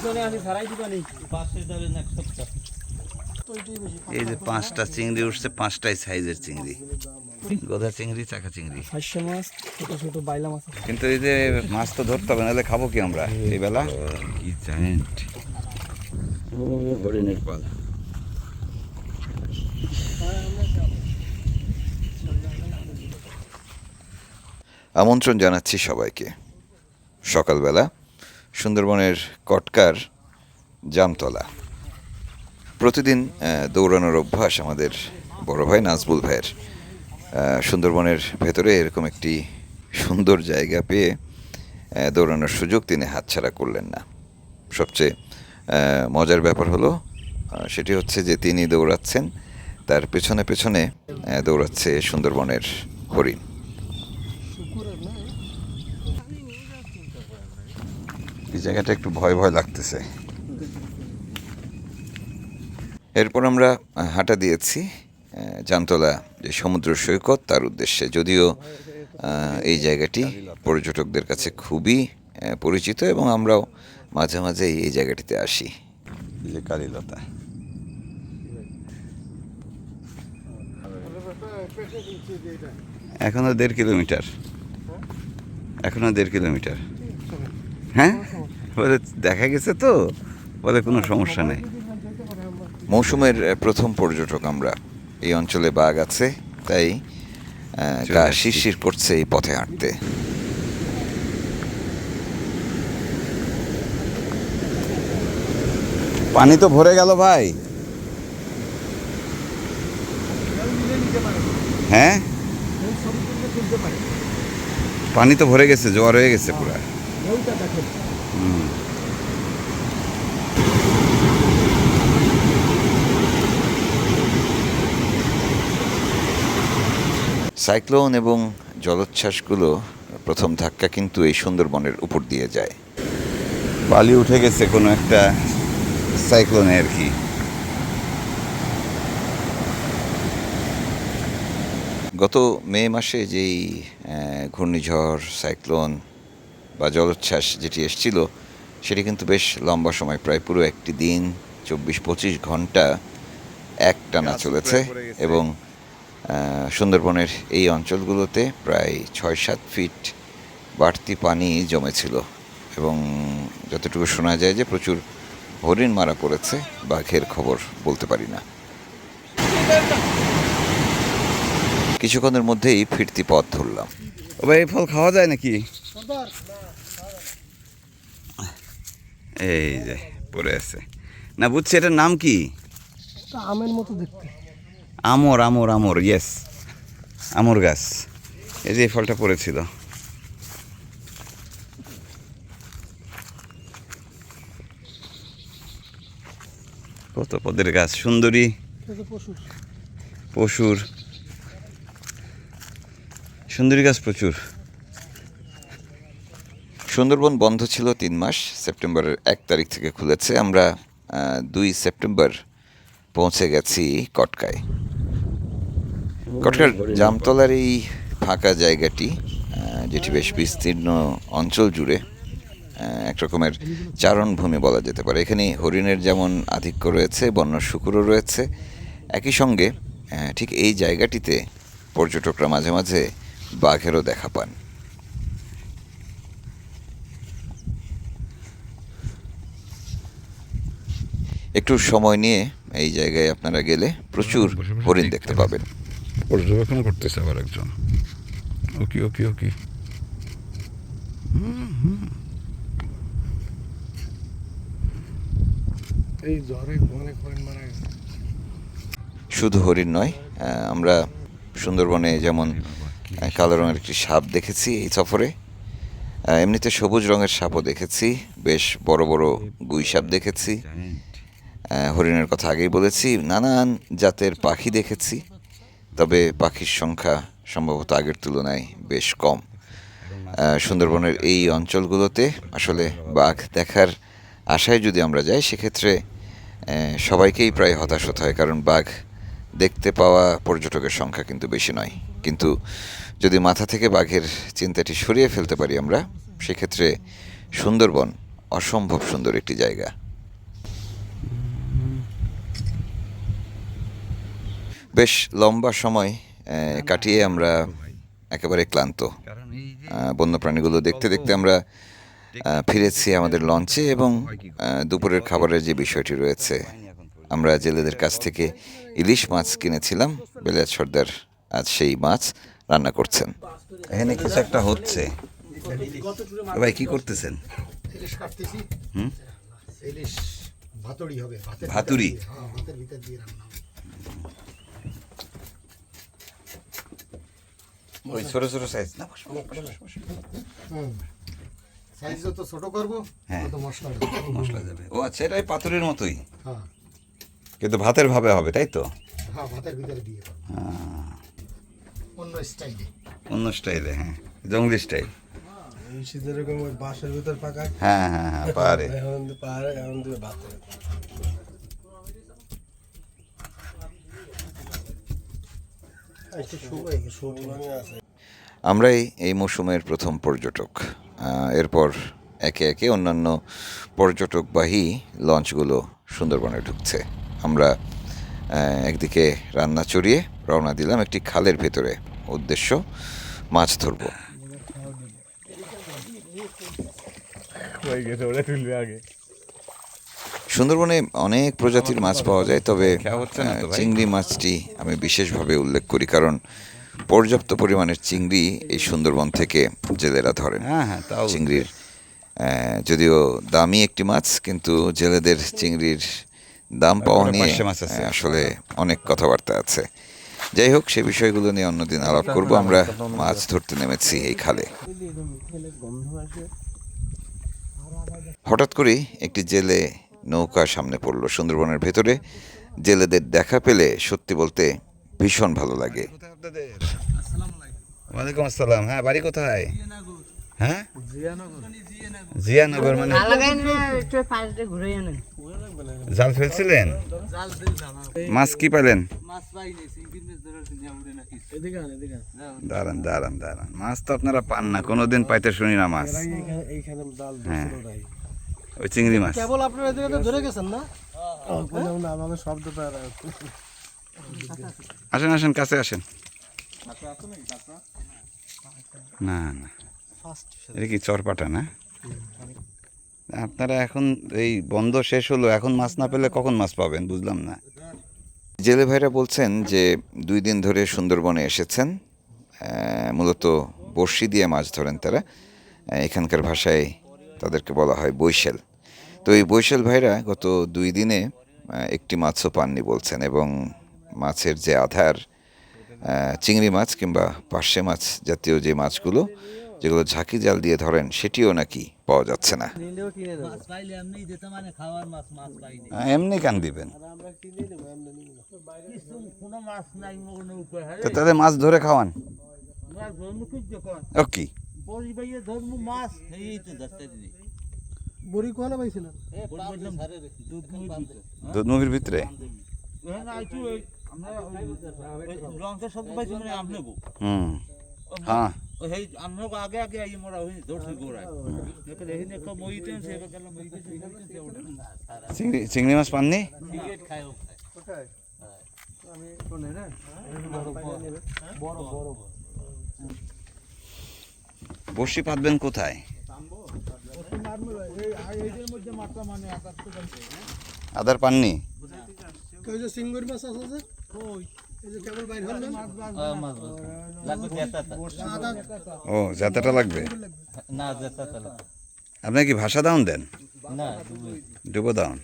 পিছনে আছে সারাই দোকানে পাশে ধরেন এক সপ্তাহ। এই যে পাঁচটা চিংড়ি উঠছে পাঁচটাই সাইজের চিংড়ি। গোদা চিংড়ি চাকা চিংড়ি। মাছ ছোট ছোট বাইলা মাছ কিন্তু এই যে মাছ তো ধরতে হবে নাহলে খাব কি আমরা এই বেলা? কি জায়েন্ট ও হরিণের পাল। আমন্ত্রণ জানাচ্ছি সবাইকে। সকালবেলা সুন্দরবনের কটকার জামতলা। প্রতিদিন দৌড়ানোর অভ্যাস আমাদের বড় ভাই নাজবুল ভাইয়ের। সুন্দরবনের ভেতরে এরকম একটি সুন্দর জায়গা পেয়ে দৌড়ানোর সুযোগ তিনি হাতছাড়া করলেন না। সবচেয়ে মজার ব্যাপার হলো সেটি হচ্ছে যে তিনি দৌড়াচ্ছেন, তার পেছনে পেছনে দৌড়াচ্ছে সুন্দরবনের হরিণ। এই জায়গাটা একটু ভয় ভয় লাগতেছে। এরপর আমরা হাঁটা দিয়েছি আহ, জামতলা যে সমুদ্র সৈকত তার উদ্দেশ্যে। যদিও এই জায়গাটি পর্যটকদের কাছে খুবই পরিচিত এবং আমরাও মাঝে মাঝে এই জায়গাটিতে আসি। যে কালীলতা। এখনও দেড় কিলোমিটার। এখনও দেড় কিলোমিটার। হ্যাঁ? বলে দেখা গেছে তো বলে কোনো সমস্যা নেই। মৌসুমের প্রথম পর্যটক আমরা। এই অঞ্চলে বাঘ আছে তাই গা শিরশির করছে এই পথে হাঁটতে। পানি তো ভরে গেল ভাই। হ্যাঁ? পানি তো ভরে গেছে জোয়ার হয়ে গেছে পুরা। সাইক্লোন এবং জলোচ্ছ্বাসগুলো প্রথম ধাক্কা কিন্তু এই সুন্দরবনের উপর দিয়ে যায়। বালি উঠে গেছে কোনো একটা সাইক্লোনে আর কি। গত মে মাসে যেই ঘূর্ণিঝড়, সাইক্লোন বা জলোচ্ছ্বাস যেটি এসছিল সেটি কিন্তু বেশ লম্বা সময় প্রায় পুরো একটি দিন চব্বিশ পঁচিশ ঘণ্টা একটানা চলেছে এবং সুন্দরবনের এই অঞ্চলগুলোতে প্রায় ছয় সাত ফিট বাড়তি পানি জমেছিল এবং যতটুকু শোনা যায় যে প্রচুর হরিণ মারা পড়েছে বাঘের খবর বলতে পারি না। কিছুক্ষণের মধ্যেই ফিরতি পথ ধরলাম। ভাই ফল খাওয়া যায় নাকি? এই যে পড়ে আছে। না বুঝছি এটার নাম কি? আমের মতো দেখতে। আমর আমর আমর ইয়েস আমর গাছ। এই যে এই ফলটা পড়েছিল। কত পদের গাছ সুন্দরী। পশুর। সুন্দরী গাছ প্রচুর। সুন্দরবন বন্ধ ছিল তিন মাস, সেপ্টেম্বরের এক তারিখ থেকে খুলেছে। আমরা দুই সেপ্টেম্বর পৌঁছে গেছি কটকায়। কটকার জামতলার এই ফাঁকা জায়গাটি যেটি বেশ বিস্তীর্ণ অঞ্চল জুড়ে এক রকমের চারণভূমি বলা যেতে পারে। এখানে হরিণের যেমন আধিক্য রয়েছে বন্য শুকুরও রয়েছে, একই সঙ্গে ঠিক এই জায়গাটিতে পর্যটকরা মাঝে মাঝে বাঘেরও দেখা পান। একটু সময় নিয়ে এই জায়গায় আপনারা গেলে প্রচুর হরিণ দেখতে পাবেন। পর্যবেক্ষণ করতেছে আবার একজন। ওকে ওকে ওকে। এই জ্বরে অনেক হরিণ মারা গেছে শুধু হরিণ নয় আহ, আমরা সুন্দরবনে যেমন কালো রঙের একটি সাপ দেখেছি এই সফরে। এমনিতে সবুজ রঙের সাপও দেখেছি বেশ বড় বড় গুই সাপ দেখেছি। হরিণের কথা আগেই বলেছি, নানান জাতের পাখি দেখেছি, তবে পাখির সংখ্যা সম্ভবত আগের তুলনায় বেশ কম। সুন্দরবনের এই অঞ্চলগুলোতে আসলে বাঘ দেখার আশায় যদি আমরা যাই, সেক্ষেত্রে সবাইকেই প্রায় হতাশ হতে হয়, কারণ বাঘ দেখতে পাওয়া পর্যটকের সংখ্যা কিন্তু বেশি নয়। কিন্তু যদি মাথা থেকে বাঘের চিন্তাটি সরিয়ে ফেলতে পারি আমরা, সেক্ষেত্রে সুন্দরবন অসম্ভব সুন্দর একটি জায়গা। বেশ লম্বা সময় কাটিয়ে আমরা একেবারে ক্লান্ত। কারণ এই যে আহ, বন্যপ্রাণীগুলো দেখতে দেখতে আমরা ফিরেছি আমাদের লঞ্চে এবং দুপুরের খাবারের যে বিষয়টি রয়েছে আমরা জেলেদের কাছ থেকে ইলিশ মাছ কিনেছিলাম। বেলিয়াত সর্দার আজ সেই মাছ রান্না করছেন। এখানে কিছু একটা হচ্ছে। ভাই কি করতেছেন? ইলিশ কাটতেছি হুম? ইলিশ হবে ভাতের? ভিতর হ্যাঁ ভাতের ভিতর দিয়ে রান্না ওই ছোট ছোট সাইজ না হুম। সাইজ যত ছোট করব হ্যাঁ। তত মশলা মশলা যাবে ও আচ্ছা এটাই পাথরের মতোই। হ্যাঁ। কিন্তু ভাতের ভাবে হবে তাই তো? হ্যাঁ ভাতের ভিতরে দিয়ে করব অন্য স্টাইলে। অন্য স্টাইলে হ্যাঁ। জঙ্গলি স্টাইল। এই শীতের এরকম ওই বাঁশের ভিতর পাকা। হ্যাঁ হ্যাঁ হ্যাঁ পারে এখন পাহাড়ে এখন ভাত আমরাই এই মৌসুমের প্রথম পর্যটক। এরপর একে একে অন্যান্য পর্যটকবাহী লঞ্চগুলো সুন্দরবনে ঢুকছে। আমরা একদিকে রান্না চড়িয়ে রওনা দিলাম, একটি খালের ভেতরে। উদ্দেশ্য, মাছ ধরবো। সুন্দরবনে অনেক প্রজাতির মাছ পাওয়া যায় তবে? চিংড়ি মাছটি আমি বিশেষভাবে উল্লেখ করি কারণ পর্যাপ্ত পরিমাণের চিংড়ি এই সুন্দরবন থেকে জেলেরা ধরেন হ্যাঁ হ্যাঁ চিংড়ির যদিও দামি একটি মাছ কিন্তু জেলেদের চিংড়ির দাম পাওয়া নিয়ে। আসলে অনেক কথাবার্তা আছে যাই হোক সে বিষয়গুলো নিয়ে অন্যদিন আলাপ করব আমরা মাছ ধরতে নেমেছি এই খালে হঠাৎ করে একটি জেলে নৌকা সামনে পড়ল সুন্দরবনের ভেতরে। জেলেদের দেখা পেলে সত্যি বলতে ভীষণ ভালো লাগে। ওয়ালাইকুম আসসালাম। হ্যাঁ বাড়ি কোথায়? হ্যাঁ? জিয়ানগর মানে জাল ফেলছিলেন? মাছ কি পেলেন দাঁড়ান দাঁড়ান দাঁড়ান। মাছ তো আপনারা পান না কোনোদিন পাইতে শুনি না মাছ। হ্যাঁ। ওই চিংড়ি মাছ। কেবল আপনারা এদিকে ধরে গেছেন না? না আমাদের শব্দ পেয়ে আসেন আসেন কাছে আসেন। না না। এটা কি চরপাটা না? আপনারা এখন এই বন্ধ শেষ হলো এখন মাছ না পেলে কখন মাছ পাবেন? বুঝলাম না। জেলে ভাইরা বলছেন যে দুই দিন ধরে সুন্দরবনে এসেছেন। মূলত বড়শি দিয়ে মাছ ধরেন তারা। এখানকার ভাষায় তাদেরকে বলা হয় বৈশাল। তো এই বৈশাল ভাইরা গত দুই দিনে একটি মাছও পাননি বলছেন এবং মাছের যে আধার চিংড়ি মাছ কিংবা পার্শে মাছ জাতীয় যে মাছগুলো যেগুলো ঝাঁকি জাল দিয়ে ধরেন সেটিও নাকি পাওয়া যাচ্ছে না। এমনি কান দিবেন। তাদের মাছ মাছ হয় বড়ি বড়ি ভিতরে? মানে হ্যাঁ। চিংড়ি মাছ পাননি? রে। বড় বড়। বড়শি পাতবেন কোথায়? ডুবো দাউন।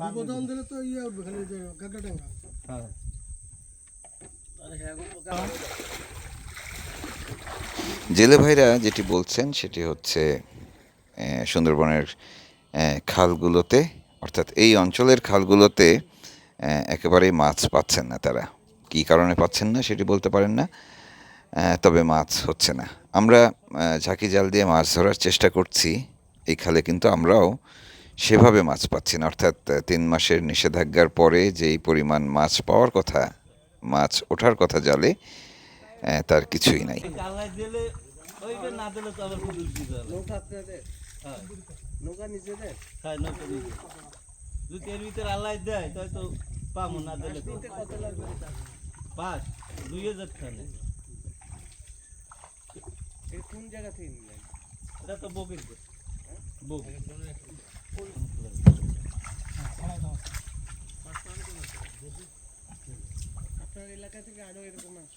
উদ্বোধন দিলে তো ইয়ে উঠবে খালি যে কাঁকড়া টাঙ্গা হ্যাঁ জেলে ভাইরা যেটি বলছেন সেটি হচ্ছে সুন্দরবনের খালগুলোতে অর্থাৎ এই অঞ্চলের খালগুলোতে একেবারেই মাছ পাচ্ছেন না তারা। কী কারণে পাচ্ছেন না সেটি বলতে পারেন না তবে মাছ হচ্ছে না। আমরা ঝাঁকি জাল দিয়ে মাছ ধরার চেষ্টা করছি এই খালে কিন্তু আমরাও সেভাবে মাছ পাচ্ছি না। অর্থাৎ তিন মাসের নিষেধাজ্ঞার পরে যেই পরিমাণ মাছ পাওয়ার কথা মাছ ওঠার কথা জালে তার কিছুই নাই। নৌকা নিচে দেয় হ্যাঁ নৌকা নিয়ে যদি এর ভিতরে আল্লাহ দেয় তাই তো পাবো না দিলে তো কত লাগবে? পাঁচ দুই হাজার টাকা কোন জায়গা থেকে নিলেন? এটা তো বকির বক আপনার এলাকা থেকে আরও এরকম আছে।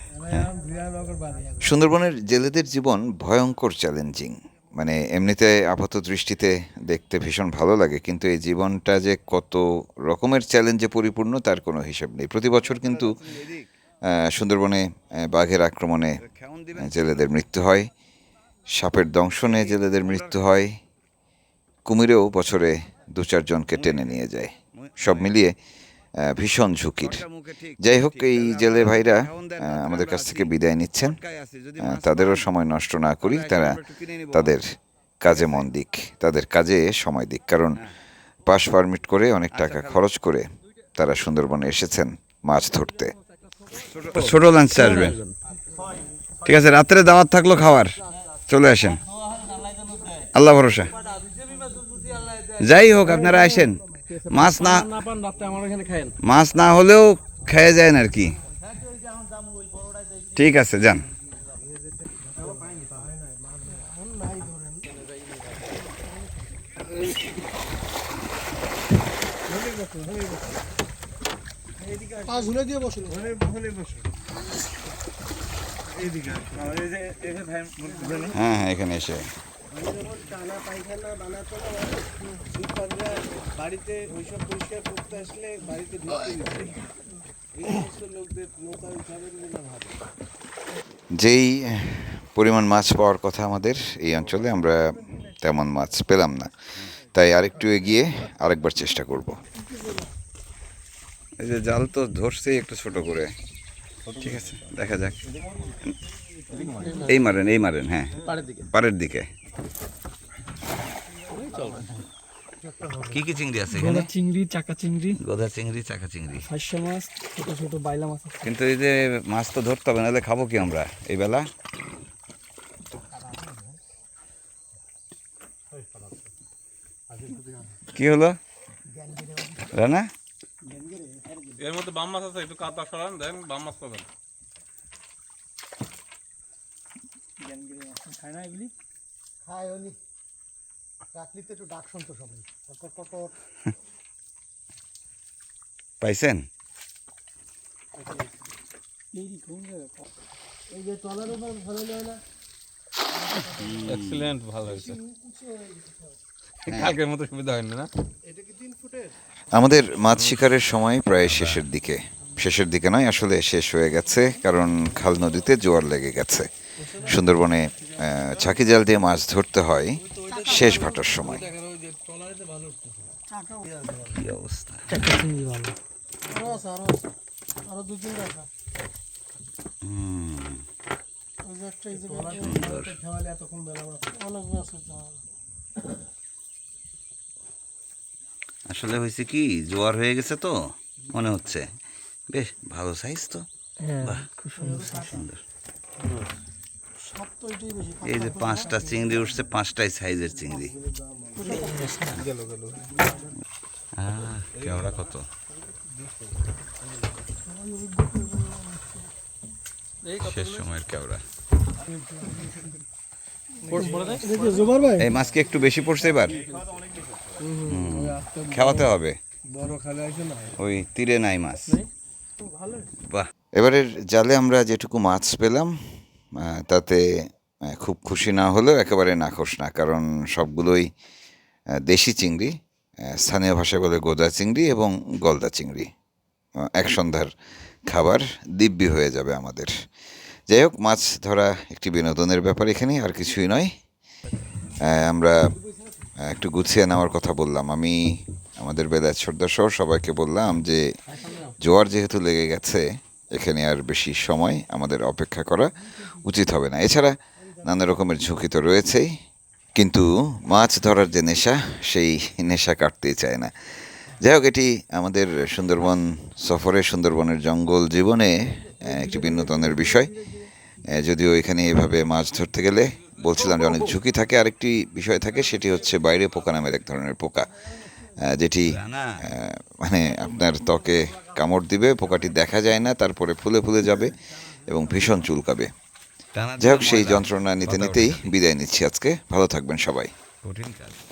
সুন্দরবনের জেলেদের জীবন ভয়ঙ্কর চ্যালেঞ্জিং। মানে এমনিতে আপাত দৃষ্টিতে দেখতে ভীষণ ভালো লাগে, কিন্তু এই জীবনটা যে কত রকমের চ্যালেঞ্জে পরিপূর্ণ তার কোনো হিসাব নেই। প্রতি বছর কিন্তু সুন্দরবনে বাঘের আক্রমণে জেলেদের মৃত্যু হয়, সাপের দংশনে জেলেদের মৃত্যু হয়, কুমিরেও বছরে দু চারজনকে টেনে নিয়ে যায়। সব মিলিয়ে ভীষণ ঝুঁকির। যাই হোক এই জেলে ভাইরা আমাদের কাছ থেকে বিদায় নিচ্ছেন। তাদেরও সময় নষ্ট না করি তারা তাদের কাজে মন দিক তাদের কাজে সময় দিক কারণ পাস পারমিট করে অনেক টাকা খরচ করে তারা সুন্দরবনে এসেছেন মাছ ধরতে। ছোট লাঞ্চ আসবেন। ঠিক আছে রাত্রে দাওয়াত থাকল খাওয়ার। চলে আসেন। আল্লাহ ভরসা। যাই হোক আপনারা আসেন। মাছ না মাছ না হলেও খেয়ে যায় আর কি। ঠিক আছে যান। হ্যাঁ হ্যাঁ এখানে এসে। টানা পায়খানা বানাতো না সুপাররা বাড়িতে ওইসব পরিষ্কার করতে আসলে বাড়িতে ঢুকতে দিচ্ছে এই সমস্ত লোকদের নৌকা উঠাবেন বলে ভাবে যেই পরিমাণ মাছ পাওয়ার কথা আমাদের এই অঞ্চলে আমরা তেমন মাছ পেলাম না। তাই আরেকটু এগিয়ে আরেকবার চেষ্টা করব। এই যে জাল তো ধরছেই একটু ছোট করে। ঠিক আছে দেখা যাক। এই মারেন এই মারেন হ্যাঁ। পাড়ের দিকে। কি কি চিংড়ি আছে এখানে? চিংড়ি চাকা চিংড়ি। গোদা চিংড়ি চাকা চিংড়ি। ফাঁসা মাছ ছোট ছোট বাইলা মাছ কিন্তু এই যে মাছ তো ধরতে হবে নাহলে খাব কি আমরা এই বেলা? কি হলো? রানা? এর মধ্যে বাম মাছ আছে একটু কাদা সরান দেন বাম মাছ পাবেন। খায় না এগুলি? রাখলি তো একটু ডাক শুনতো সবাই। কট কট পাইছেন? এই কোন জায়গা এই যে তলার উপর ভালো লাগে না? এক্সিলেন্ট ভালো হয়েছে। কালকের মতো সুবিধা হয়নি না? এটা কি তিন আমাদের মাছ শিকারের সময় প্রায় শেষের দিকে। শেষের দিকে নয়, আসলে শেষ হয়ে গেছে, কারণ খাল নদীতে জোয়ার লেগে গেছে। সুন্দরবনে ছাকি জাল দিয়ে মাছ ধরতে হয় শেষ ভাটার সময়। আসলে হয়েছে কি, জোয়ার হয়ে গেছে তো, মনে হচ্ছে। বেশ ভালো সাইজ তো। হ্যাঁ বাহ খুব সুন্দর সুন্দর। সব তো এটাই বেশি এই যে পাঁচটা চিংড়ি উঠছে পাঁচটাই সাইজের চিংড়ি। আহ, কেওড়া কত? শেষ সময়ের কেওড়া। এটা কি জোবার ভাই এই মাছ কি একটু বেশি পড়ছে এবার? খাওয়াতে হবে। বড় খালে আছে না? ওই তীরে নাই মাছ। এবারের জালে আমরা যেটুকু মাছ পেলাম তাতে খুব খুশি না হলেও একেবারে নাখোশ না, কারণ সবগুলোই দেশি চিংড়ি স্থানীয় ভাষায় বলে গোদা চিংড়ি এবং গলদা চিংড়ি এক সন্ধ্যার খাবার, দিব্যি হয়ে যাবে আমাদের। যাই হোক, মাছ ধরা একটি বিনোদনের ব্যাপার এখানে আর কিছুই নয়। আমরা একটু গুছিয়ে নেওয়ার কথা বললাম। আমি, আমাদের বেলায় সর্দার সবাইকে বললাম যে, জোয়ার যেহেতু লেগে গেছে এখানে আর বেশি সময় আমাদের অপেক্ষা করা উচিত হবে না। এছাড়া নানা রকমের ঝুঁকি তো রয়েছেই, কিন্তু মাছ ধরার যে নেশা, সেই নেশা কাটতেই চায় না। যাই হোক, এটি আমাদের সুন্দরবন সফরে, সুন্দরবনের জঙ্গল জীবনে একটি ভিন্নতনের বিষয়। যদিও এখানে এভাবে মাছ ধরতে গেলে বলছিলাম যে অনেক ঝুঁকি থাকে, আরেকটি বিষয় থাকে, সেটি হচ্ছে বাইরে পোকা নামের এক ধরনের পোকা। যেটি আহ, মানে আপনার ত্বকে কামড় দিবে পোকাটি দেখা যায় না তারপরে ফুলে ফুলে যাবে এবং ভীষণ চুলকাবে। যাই হোক সেই যন্ত্রণা নিতে নিতেই বিদায় নিচ্ছি আজকে। ভালো থাকবেন সবাই। কঠিন কাজ।